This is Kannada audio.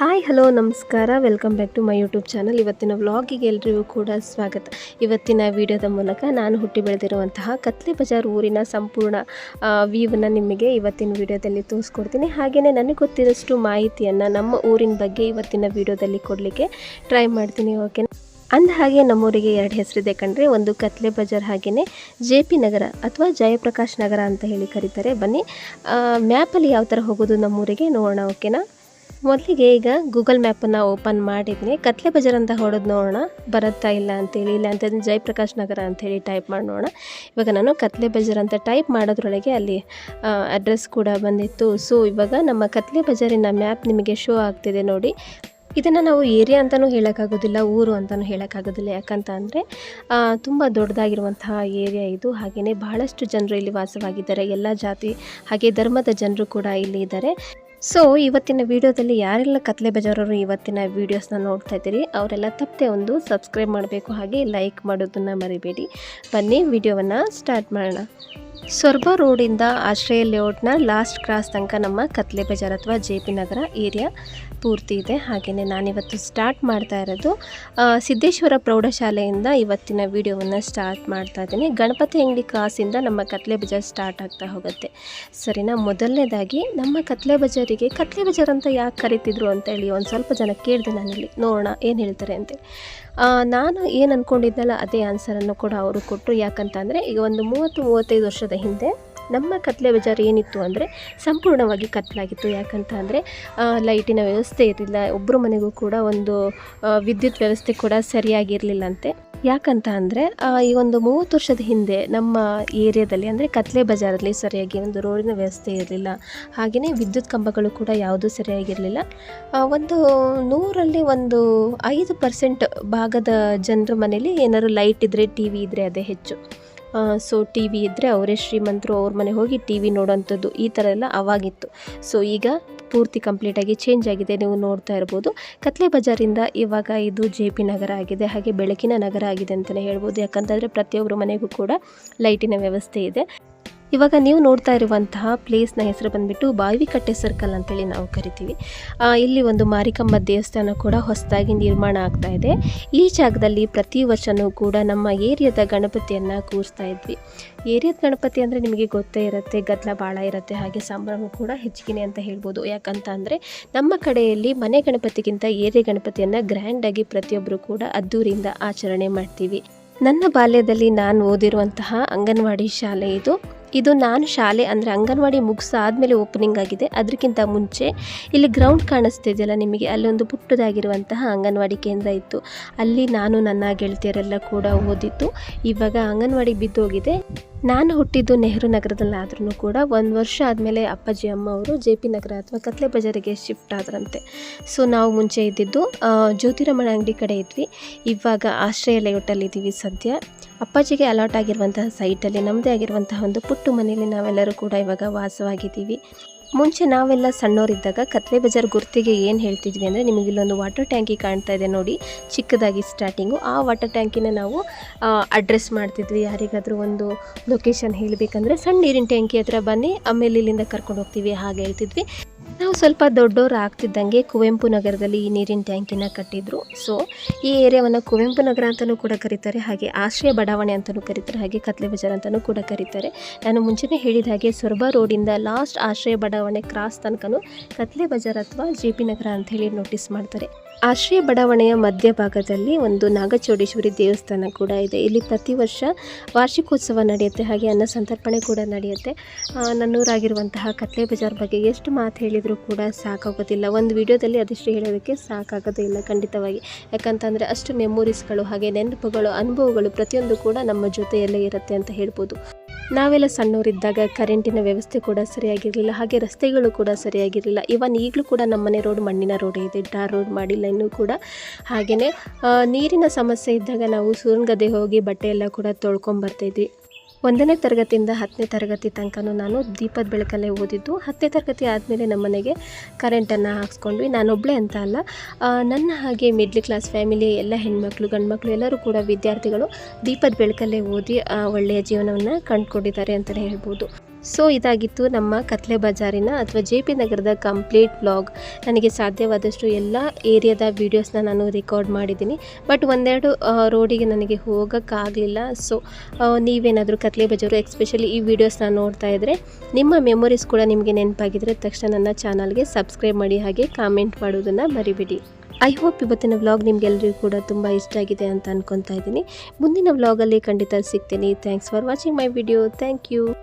ಹಾಯ್, ಹಲೋ, ನಮಸ್ಕಾರ. Welcome back to my YouTube channel ಇವತ್ತಿನ ವ್ಲಾಗಿಗೆ ಎಲ್ರಿಗೂ ಕೂಡ ಸ್ವಾಗತ. ಇವತ್ತಿನ ವಿಡಿಯೋದ ಮೂಲಕ ನಾನು ಹುಟ್ಟಿ ಬೆಳೆದಿರುವಂತಹ ಕತ್ಲೆ ಬಜಾರ್ ಊರಿನ ಸಂಪೂರ್ಣ ವ್ಯೂವನ್ನು ನಿಮಗೆ ಇವತ್ತಿನ ವಿಡಿಯೋದಲ್ಲಿ ತೋರಿಸ್ಕೊಡ್ತೀನಿ. ಹಾಗೆಯೇ ನನಗೆ ಗೊತ್ತಿರೋಷ್ಟು ಮಾಹಿತಿಯನ್ನು ನಮ್ಮ ಊರಿನ ಬಗ್ಗೆ ಇವತ್ತಿನ ವಿಡಿಯೋದಲ್ಲಿ ಕೊಡಲಿಕ್ಕೆ ಟ್ರೈ ಮಾಡ್ತೀನಿ ಓಕೆ ಅಂದ ಹಾಗೆ ನಮ್ಮೂರಿಗೆ ಎರಡು ಹೆಸರಿದೆ ಕಂಡ್ರೆ ಒಂದು ಕತ್ಲೆ ಬಜಾರ್ ಹಾಗೆಯೇ ಜೆ ಪಿ ನಗರ ಅಥವಾ ಜಯಪ್ರಕಾಶ್ ನಗರ ಅಂತ ಹೇಳಿ ಕರೀತಾರೆ. ಬನ್ನಿ ಮ್ಯಾಪಲ್ಲಿ ಯಾವ ಥರ ಹೋಗೋದು ನಮ್ಮೂರಿಗೆ ನೋಡೋಣ ಓಕೆನಾ ಮೊದಲಿಗೆ ಈಗ ಗೂಗಲ್ ಮ್ಯಾಪನ್ನು ಓಪನ್ ಮಾಡಿದ್ನಿ. ಕತ್ಲೆ ಬಜಾರ್ ಅಂತ ಹೊಡೆದು ನೋಡೋಣ. ಬರುತ್ತಾ ಇಲ್ಲ ಅಂತೇಳಿ ಇಲ್ಲ ಅಂತಂದ್ರೆ ಜಯಪ್ರಕಾಶ್ ನಗರ ಅಂತೇಳಿ ಟೈಪ್ ಮಾಡಿ ನೋಡೋಣ. ಇವಾಗ ನಾನು ಕತ್ಲೆ ಬಜಾರ್ ಅಂತ ಟೈಪ್ ಮಾಡೋದ್ರೊಳಗೆ ಅಲ್ಲಿ ಅಡ್ರೆಸ್ ಕೂಡ ಬಂದಿತ್ತು. ಸೊ ಇವಾಗ ನಮ್ಮ ಕತ್ಲೆ ಬಜಾರಿನ ಮ್ಯಾಪ್ ನಿಮಗೆ ಶೋ ಆಗ್ತಿದೆ ನೋಡಿ. ಇದನ್ನು ನಾವು ಏರಿಯಾ ಅಂತಲೂ ಹೇಳೋಕ್ಕಾಗೋದಿಲ್ಲ, ಊರು ಅಂತಲೂ ಹೇಳೋಕ್ಕಾಗೋದಿಲ್ಲ. ಯಾಕಂತ ಅಂದರೆ ತುಂಬ ದೊಡ್ಡದಾಗಿರುವಂತಹ ಏರಿಯಾ ಇದು. ಹಾಗೆಯೇ ಬಹಳಷ್ಟು ಜನರು ಇಲ್ಲಿ ವಾಸವಾಗಿದ್ದಾರೆ. ಎಲ್ಲ ಜಾತಿ, ಹಾಗೆ ಧರ್ಮದ ಜನರು ಕೂಡ ಇಲ್ಲಿ ಇದ್ದಾರೆ. ಸೊ ಇವತ್ತಿನ ವಿಡಿಯೋದಲ್ಲಿ ಯಾರೆಲ್ಲ ಕತ್ಲೆ ಬಜಾರವರು ಇವತ್ತಿನ ವೀಡಿಯೋಸ್ನ ನೋಡ್ತಾ ಇದ್ದೀರಿ, ಅವರೆಲ್ಲ ತಪ್ಪದೆ ಒಂದು ಸಬ್ಸ್ಕ್ರೈಬ್ ಮಾಡಬೇಕು, ಹಾಗೆ ಲೈಕ್ ಮಾಡೋದನ್ನು ಮರಿಬೇಡಿ. ಬನ್ನಿ, ವಿಡಿಯೋವನ್ನು ಸ್ಟಾರ್ಟ್ ಮಾಡೋಣ. ಸೊರ್ಬ ರೋಡಿಂದ ಆಶ್ರಯ ಲೇಔಟ್ನ ಲಾಸ್ಟ್ ಕ್ರಾಸ್ ತನಕ ನಮ್ಮ ಕತ್ಲೆ ಬಜಾರ್ ಅಥವಾ ಜೆ ಪಿ ನಗರ ಏರಿಯಾ ಪೂರ್ತಿ ಇದೆ. ಹಾಗೆಯೇ ನಾನಿವತ್ತು ಸ್ಟಾರ್ಟ್ ಮಾಡ್ತಾ ಇರೋದು ಸಿದ್ದೇಶ್ವರ ಪ್ರೌಢಶಾಲೆಯಿಂದ ಇವತ್ತಿನ ವಿಡಿಯೋವನ್ನು ಸ್ಟಾರ್ಟ್ ಮಾಡ್ತಾ ಇದ್ದೀನಿ. ಗಣಪತಿ ಅಂಗಡಿ ಕ್ರಾಸಿಂದ ನಮ್ಮ ಕತ್ಲೆ ಬಜಾರ್ ಸ್ಟಾರ್ಟ್ ಆಗ್ತಾ ಹೋಗುತ್ತೆ. ಸರಿನಾ? ಮೊದಲನೇದಾಗಿ ನಮ್ಮ ಕತ್ಲೆ ಬಜಾರಿಗೆ ಕತ್ಲೆ ಬಜಾರ್ ಅಂತ ಯಾಕೆ ಕರಿತಿದ್ರು ಅಂತ ಹೇಳಿ ಒಂದು ಸ್ವಲ್ಪ ಜನ ಕೇಳಿದೆ ನಾನಿಲ್ಲಿ ನೋಡೋಣ ಏನು ಹೇಳ್ತಾರೆ ಅಂತ. ನಾನು ಏನು ಅಂದ್ಕೊಂಡಿದ್ದೆನಲ್ಲ ಅದೇ ಆನ್ಸರನ್ನು ಕೂಡ ಅವರು ಕೊಟ್ಟರು ಯಾಕಂತಂದರೆ ಈಗ ಒಂದು ಮೂವತ್ತು, ಮೂವತ್ತೈದು ವರ್ಷದ ಹಿಂದೆ ನಮ್ಮ ಕತ್ಲೆ ಬಜಾರ್ ಏನಿತ್ತು ಅಂದರೆ ಸಂಪೂರ್ಣವಾಗಿ ಕತ್ಲಾಗಿತ್ತು. ಯಾಕಂತ ಅಂದರೆ ಲೈಟಿನ ವ್ಯವಸ್ಥೆ ಇರಲಿಲ್ಲ. ಒಬ್ಬರ ಮನೆಗೂ ಕೂಡ ಒಂದು ವಿದ್ಯುತ್ ವ್ಯವಸ್ಥೆ ಕೂಡ ಸರಿಯಾಗಿರಲಿಲ್ಲಂತೆ. ಯಾಕಂತ ಅಂದರೆ ಈ ಒಂದು ಮೂವತ್ತು ವರ್ಷದ ಹಿಂದೆ ನಮ್ಮ ಏರಿಯಾದಲ್ಲಿ ಅಂದರೆ ಕತ್ಲೆ ಬಜಾರಲ್ಲಿ ಸರಿಯಾಗಿ ಒಂದು ರೋಡಿನ ವ್ಯವಸ್ಥೆ ಇರಲಿಲ್ಲ. ಹಾಗೆಯೇ ವಿದ್ಯುತ್ ಕಂಬಗಳು ಕೂಡ ಯಾವುದೂ ಸರಿಯಾಗಿರಲಿಲ್ಲ. ಒಂದು ನೂರಲ್ಲಿ ಒಂದು ಐದು ಪರ್ಸೆಂಟ್ ಭಾಗದ ಜನರ ಮನೇಲಿ ಏನಾದ್ರು ಲೈಟ್ ಇದ್ದರೆ ಟಿ ವಿ ಇದ್ದರೆ ಅದೇ ಹೆಚ್ಚು. ಸೊ ಟಿ ವಿ ಇದ್ದರೆ ಅವರೇ ಶ್ರೀಮಂತರು, ಅವ್ರ ಮನೆ ಹೋಗಿ ಟಿ ವಿ ನೋಡೋಂಥದ್ದು ಈ ಥರ ಎಲ್ಲ ಅವಾಗಿತ್ತು. ಸೊ ಈಗ ಪೂರ್ತಿ ಕಂಪ್ಲೀಟಾಗಿ ಚೇಂಜ್ ಆಗಿದೆ, ನೀವು ನೋಡ್ತಾ ಇರ್ಬೋದು. ಕತ್ಲೆ ಬಜಾರಿಂದ ಇವಾಗ ಇದು ಜೆ ಪಿ ನಗರ ಆಗಿದೆ, ಹಾಗೆ ಬೆಳಕಿನ ನಗರ ಆಗಿದೆ ಅಂತಲೇ ಹೇಳ್ಬೋದು. ಯಾಕಂತಂದರೆ ಪ್ರತಿಯೊಬ್ಬರ ಮನೆಗೂ ಕೂಡ ಲೈಟಿನ ವ್ಯವಸ್ಥೆ ಇದೆ. ಇವಾಗ ನೀವು ನೋಡ್ತಾ ಇರುವಂತಹ ಪ್ಲೇಸ್ನ ಹೆಸರು ಬಂದುಬಿಟ್ಟು ಬಾವಿಕಟ್ಟೆ ಸರ್ಕಲ್ ಅಂತೇಳಿ ನಾವು ಕರಿತೀವಿ. ಇಲ್ಲಿ ಒಂದು ಮಾರಿಕಮ್ಮ ದೇವಸ್ಥಾನ ಕೂಡ ಹೊಸದಾಗಿ ನಿರ್ಮಾಣ ಆಗ್ತಾ ಇದೆ. ಈ ಜಾಗದಲ್ಲಿ ಪ್ರತಿ ವರ್ಷವೂ ಕೂಡ ನಮ್ಮ ಏರಿಯಾದ ಗಣಪತಿಯನ್ನು ಕೂರಿಸ್ತಾ ಇದ್ವಿ. ಏರಿಯಾದ ಗಣಪತಿ ಅಂದರೆ ನಿಮಗೆ ಗೊತ್ತೇ ಇರುತ್ತೆ ಗದ್ದಲ ಭಾಳ ಇರುತ್ತೆ, ಹಾಗೆ ಸಂಭ್ರಮ ಕೂಡ ಹೆಚ್ಚಿಗೆ ಅಂತ ಹೇಳ್ಬೋದು. ಯಾಕಂತ ಅಂದರೆ ನಮ್ಮ ಕಡೆಯಲ್ಲಿ ಮನೆ ಗಣಪತಿಗಿಂತ ಏರಿಯ ಗಣಪತಿಯನ್ನು ಗ್ರ್ಯಾಂಡಾಗಿ ಪ್ರತಿಯೊಬ್ಬರು ಕೂಡ ಅದ್ದೂರಿಯಿಂದ ಆಚರಣೆ ಮಾಡ್ತೀವಿ. ನನ್ನ ಬಾಲ್ಯದಲ್ಲಿ ನಾನು ಓದಿರುವಂತಹ ಅಂಗನವಾಡಿ ಶಾಲೆ ಇದು. ಇದು ನಾನು ಶಾಲೆ ಅಂದರೆ ಅಂಗನವಾಡಿ ಮುಗಿಸಾದ್ಮೇಲೆ ಓಪನಿಂಗ್ ಆಗಿದೆ. ಅದಕ್ಕಿಂತ ಮುಂಚೆ ಇಲ್ಲಿ ಗ್ರೌಂಡ್ ಕಾಣಿಸ್ತಿದೆಯಲ್ಲ ನಿಮಗೆ? ಅಲ್ಲೊಂದು ಪುಟ್ಟದಾಗಿರುವಂತಹ ಅಂಗನವಾಡಿ ಕೇಂದ್ರ ಇತ್ತು. ಅಲ್ಲಿ ನಾನು ನನ್ನ ಗೆಳತಿಯರೆಲ್ಲ ಕೂಡ ಓದಿದ್ದು. ಇವಾಗ ಅಂಗನವಾಡಿ ಬಿದ್ದೋಗಿದೆ. ನಾನು ಹುಟ್ಟಿದ್ದು ನೆಹರು ನಗರದಲ್ಲಾದ್ರೂ ಕೂಡ ಒಂದು ವರ್ಷ ಆದಮೇಲೆ ಅಪ್ಪಾಜಿ ಅಮ್ಮ ಅವರು ಜೆ ಪಿ ನಗರ ಅಥವಾ ಕತ್ಲೆ ಬಜಾರಿಗೆ ಶಿಫ್ಟ್ ಆದ್ರಂತೆ. ಸೊ ನಾವು ಮುಂಚೆ ಇದ್ದಿದ್ದು ಜ್ಯೋತಿರಮಣ ಅಂಗಡಿ ಕಡೆ ಇದ್ವಿ. ಇವಾಗ ಆಶ್ರಯ ಲೇಔಟಲ್ಲಿದ್ದೀವಿ ಸದ್ಯ. ಅಪ್ಪಾಜಿಗೆ ಅಲಾಟ್ ಆಗಿರುವಂತಹ ಸೈಟಲ್ಲಿ ನಮ್ಮದೇ ಆಗಿರುವಂತಹ ಒಂದು ಪುಟ್ಟು ಮನೆಯಲ್ಲಿ ನಾವೆಲ್ಲರೂ ಕೂಡ ಇವಾಗ ವಾಸವಾಗಿದ್ದೀವಿ. ಮುಂಚೆ ನಾವೆಲ್ಲ ಸಣ್ಣವರಿದ್ದಾಗ ಕತ್ಲೆ ಬಜಾರ್ ಗುರ್ತಿಗೆ ಏನು ಹೇಳ್ತಿದ್ವಿ ಅಂದರೆ, ನಿಮಗೆ ಇಲ್ಲೊಂದು ವಾಟರ್ ಟ್ಯಾಂಕಿ ಕಾಣ್ತಾ ಇದೆ ನೋಡಿ, ಚಿಕ್ಕದಾಗಿ ಸ್ಟಾರ್ಟಿಂಗು ಆ ವಾಟರ್ ಟ್ಯಾಂಕಿನ ನಾವು ಅಡ್ರೆಸ್ ಮಾಡ್ತಿದ್ವಿ. ಯಾರಿಗಾದರೂ ಒಂದು ಲೊಕೇಶನ್ ಹೇಳಬೇಕಂದ್ರೆ, ಸಣ್ಣ ನೀರಿನ ಟ್ಯಾಂಕಿ ಹತ್ರ ಬನ್ನಿ. ಆಮೇಲೆ ಇಲ್ಲಿಂದ ಕರ್ಕೊಂಡು ಹೋಗ್ತೀವಿ ಹಾಗೆ ಹೇಳ್ತಿದ್ವಿ. ನಾವು ಸ್ವಲ್ಪ ದೊಡ್ಡವರು ಆಗ್ತಿದ್ದಂಗೆ ಕುವೆಂಪು ನಗರದಲ್ಲಿ ಈ ನೀರಿನ ಟ್ಯಾಂಕಿನ ಕಟ್ಟಿದ್ರು. ಸೊ ಈ ಏರಿಯಾವನ್ನು ಕುವೆಂಪು ನಗರ ಅಂತಲೂ ಕೂಡ ಕರೀತಾರೆ, ಹಾಗೆ ಆಶ್ರಯ ಬಡಾವಣೆ ಅಂತಲೂ ಕರೀತಾರೆ, ಹಾಗೆ ಕತ್ಲೆ ಬಜಾರ್ ಅಂತಲೂ ಕೂಡ ಕರೀತಾರೆ. ನಾನು ಮುಂಚೆನೇ ಹೇಳಿದ ಹಾಗೆ ಸೊರಬ ರೋಡಿಂದ ಲಾಸ್ಟ್ ಆಶ್ರಯ ಬಡಾವಣೆ ಕ್ರಾಸ್ ತನಕನೂ ಕತ್ಲೆ ಬಜಾರ್ ಅಥವಾ ಜೆ ನಗರ ಅಂತ ಹೇಳಿ ನೋಟಿಸ್ ಮಾಡ್ತಾರೆ. ಆಶ್ರಯ ಬಡಾವಣೆಯ ಮಧ್ಯಭಾಗದಲ್ಲಿ ಒಂದು ನಾಗಚೌಡೇಶ್ವರಿ ದೇವಸ್ಥಾನ ಕೂಡ ಇದೆ. ಇಲ್ಲಿ ಪ್ರತಿ ವರ್ಷ ವಾರ್ಷಿಕೋತ್ಸವ ನಡೆಯುತ್ತೆ. ಹಾಗೆ ಅನ್ನ ಸಂತರ್ಪಣೆ ಕೂಡ ನಡೆಯುತ್ತೆ. ನನ್ನೂರಾಗಿರುವಂತಹ ಕತ್ಲೆ ಬಜಾರ್ ಬಗ್ಗೆ ಎಷ್ಟು ಮಾತು ಹೇಳಿದರೂ ಕೂಡ ಸಾಕಾಗೋದಿಲ್ಲ. ಒಂದು ವಿಡಿಯೋದಲ್ಲಿ ಅದೆಷ್ಟು ಹೇಳೋದಕ್ಕೆ ಸಾಕಾಗೋದೇ ಇಲ್ಲ ಖಂಡಿತವಾಗಿ. ಯಾಕಂತಂದರೆ ಅಷ್ಟು ಮೆಮೊರೀಸ್ಗಳು ಹಾಗೆ ನೆನಪುಗಳು, ಅನುಭವಗಳು ಪ್ರತಿಯೊಂದು ಕೂಡ ನಮ್ಮ ಜೊತೆಯಲ್ಲೇ ಇರುತ್ತೆ ಅಂತ ಹೇಳ್ಬೋದು. ನಾವೆಲ್ಲ ಸಣ್ಣವರಿದ್ದಾಗ ಕರೆಂಟಿನ ವ್ಯವಸ್ಥೆ ಕೂಡ ಸರಿಯಾಗಿರಲಿಲ್ಲ, ಹಾಗೆ ರಸ್ತೆಗಳು ಕೂಡ ಸರಿಯಾಗಿರಲಿಲ್ಲ. ಇವನ್ ಈಗಲೂ ಕೂಡ ನಮ್ಮನೆ ರೋಡ್ ಮಣ್ಣಿನ ರೋಡ್ ಇದೆ, ಡಾರ್ ರೋಡ್ ಮಾಡಿಲ್ಲ ಇನ್ನೂ ಕೂಡ. ಹಾಗೆಯೇ ನೀರಿನ ಸಮಸ್ಯೆ ಇದ್ದಾಗ ನಾವು ಸುರಂಗದೆ ಹೋಗಿ ಬಟ್ಟೆ ಎಲ್ಲ ಕೂಡ ತೊಳ್ಕೊಂಬರ್ತಾಯಿದ್ವಿ ಒಂದನೇ ತರಗತಿಯಿಂದ ಹತ್ತನೇ ತರಗತಿ ತನಕನೂ ನಾನು ದೀಪದ ಬೆಳಕಲ್ಲೇ ಓದಿದ್ದು. ಹತ್ತನೇ ತರಗತಿ ಆದಮೇಲೆ ನಮ್ಮನೆಗೆ ಕರೆಂಟನ್ನು ಹಾಕ್ಸ್ಕೊಂಡ್ವಿ. ನಾನೊಬ್ಬಳೇ ಅಂತ ಅಲ್ಲ. ನನ್ನ ಹಾಗೆ ಮಿಡ್ಲ್ ಕ್ಲಾಸ್ ಫ್ಯಾಮಿಲಿ ಎಲ್ಲ ಹೆಣ್ಮಕ್ಳು, ಗಂಡ್ಮಕ್ಳು ಎಲ್ಲರೂ ಕೂಡ ವಿದ್ಯಾರ್ಥಿಗಳು ದೀಪದ ಬೆಳಕಲ್ಲೇ ಓದಿ ಒಳ್ಳೆಯ ಜೀವನವನ್ನು ಕಂಡುಕೊಂಡಿದ್ದಾರೆ ಅಂತಲೇ ಹೇಳ್ಬೋದು. ಸೊ ಇದಾಗಿತ್ತು ನಮ್ಮ ಕತ್ಲೆ ಬಜಾರಿನ ಅಥವಾ ಜೆ ಪಿ ನಗರದ ಕಂಪ್ಲೀಟ್ ಬ್ಲಾಗ್. ನನಗೆ ಸಾಧ್ಯವಾದಷ್ಟು ಎಲ್ಲ ಏರಿಯಾದ ವೀಡಿಯೋಸ್ನ ನಾನು ರೆಕಾರ್ಡ್ ಮಾಡಿದ್ದೀನಿ. ಬಟ್ ಒಂದೆರಡು ರೋಡಿಗೆ ನನಗೆ ಹೋಗೋಕ್ಕಾಗಲಿಲ್ಲ. ಸೊ ನೀವೇನಾದರೂ ಕತ್ಲೆ ಬಜಾರು ಎಕ್ಸ್ಪೆಷಲಿ ಈ ವಿಡಿಯೋಸ್ನ ನೋಡ್ತಾ ಇದ್ದರೆ ನಿಮ್ಮ ಮೆಮೊರೀಸ್ ಕೂಡ ನಿಮಗೆ ನೆನಪಾಗಿದ್ದರೆ ತಕ್ಷಣ ನನ್ನ ಚಾನಲ್ಗೆ ಸಬ್ಸ್ಕ್ರೈಬ್ ಮಾಡಿ ಹಾಗೆ ಕಾಮೆಂಟ್ ಮಾಡೋದನ್ನು ಮರಿಬಿಡಿ. ಐ ಹೋಪ್ ಇವತ್ತಿನ ವ್ಲಾಗ್ ನಿಮಗೆಲ್ಲರಿಗೂ ಕೂಡ ತುಂಬ ಇಷ್ಟ ಆಗಿದೆ ಅಂತ ಅಂದ್ಕೊತಾ ಇದ್ದೀನಿ. ಮುಂದಿನ ವ್ಲಾಗಲ್ಲಿ ಖಂಡಿತ ಸಿಗ್ತೀನಿ. Thanks for watching my video thank you